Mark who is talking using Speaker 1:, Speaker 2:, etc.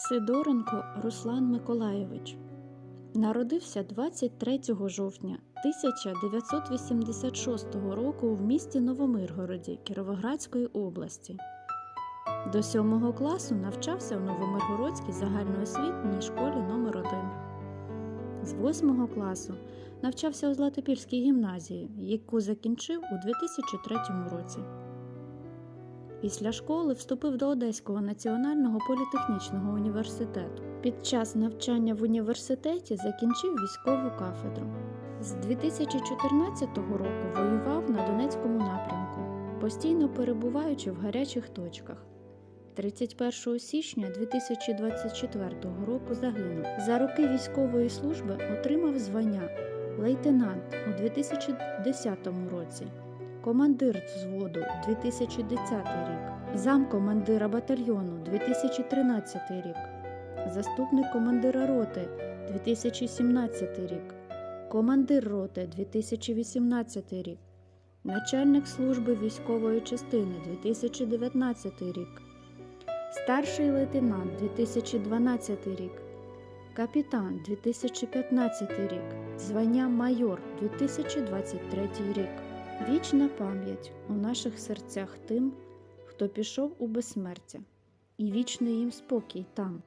Speaker 1: Сидоренко Руслан Миколайович народився 23 жовтня 1986 року в місті Новомиргороді Кіровоградської області. До 7 класу навчався в Новомиргородській загальноосвітній школі номер 1 З 8 класу навчався у Златопільській гімназії, яку закінчив у 2003 році. Після школи вступив до Одеського національного політехнічного університету. Під час навчання в університеті закінчив військову кафедру. З 2014 року воював на Донецькому напрямку, постійно перебуваючи в гарячих точках. 31 січня 2024 року загинув. За роки військової служби отримав звання лейтенант у 2010 році, командир взводу 2010 рік, замкомандира батальйону 2013 рік, заступник командира роти 2017 рік, командир роти 2018 рік, начальник служби військової частини 2019 рік, старший лейтенант 2012 рік, капітан 2015 рік, звання майор 2023 рік. Вічна пам'ять у наших серцях тим, хто пішов у безсмертя, і вічний їм спокій там,